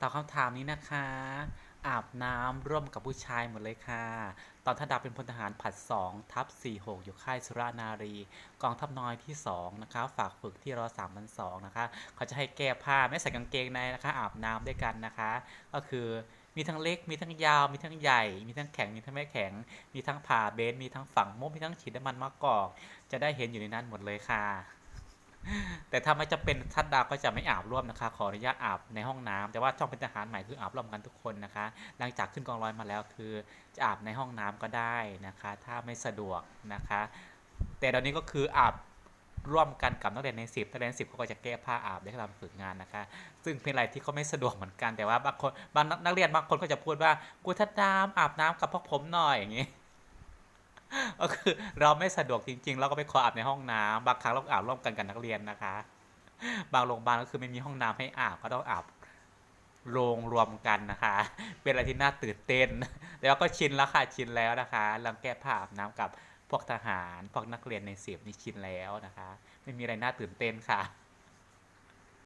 ตอบคำถามนี้นะคะ อาบน้ำร่วมกับผู้ชายหมดเลยค่ะ ตอนท่านดาเป็นพลทหารผัด 2 ทับ 46 อยู่ค่ายสุรานารี กองทัพน้อยที่ 2 นะคะ ฝากฝึกที่รอ3 2 0 0นะคะ เขาจะให้แก้ผ้าไม่ใส่กางเกงในนะคะ อาบน้ำด้วยกันนะคะ ก็คือมีทั้งเล็ก มีทั้งยาว มีทั้งใหญ่ มีทั้งแข็ง มีทั้งไม่แข็ง มีทั้งผ่าเบนมีทั้งฝังมุกมีทั้งฉีดน้ำมันมะกอก จะได้เห็นอยู่ในนั้นหมดเลยค่ะ แต่ถ้าไม่จะเป็นทัดดาวก็จะไม่อาบร่วมนะคะ ขออนุญาตอาบในห้องน้ำแต่ว่าช่องเป็นทหารใหม่คืออาบร่วมกันทุกคนนะคะ หลังจากขึ้นกองร้อยมาแล้วคือจะอาบในห้องน้ำก็ได้นะคะ ถ้าไม่สะดวกนะคะ แต่ตอนนี้ก็คืออาบร่วมกันกับนักเรียนในสิบนักเรียนสิบเขาก็จะแก้ผ้าอาบได้ทำฝึกงานนะคะ ซึ่งเป็นอะไรที่เขาไม่สะดวกเหมือนกันแต่ว่าบางคนบางนักเรียนบางคนก็จะพูดว่ากูทัดน้ำอาบน้ำกับพวกผมหน่อยอย่างนี้ ก็คือเราไม่สะดวกจริง ๆ เราก็ไปขออาบในห้องน้ำบางครั้งเราอาบร่วมกันกับนักเรียนนะคะ บางโรงพยาบาลก็คือไม่มีห้องน้ำให้อาบก็ต้องอาบโรงรวมกันนะคะ เป็นอะไรที่น่าตื่นเต้น แต่ว่าก็ชินแล้วค่ะชินแล้วนะคะเราแก้ผ้าอาบน้ำกับพวกทหารพวกนักเรียนในเสิบนี่ชินแล้วนะคะ ไม่มีอะไรน่าตื่นเต้นค่ะ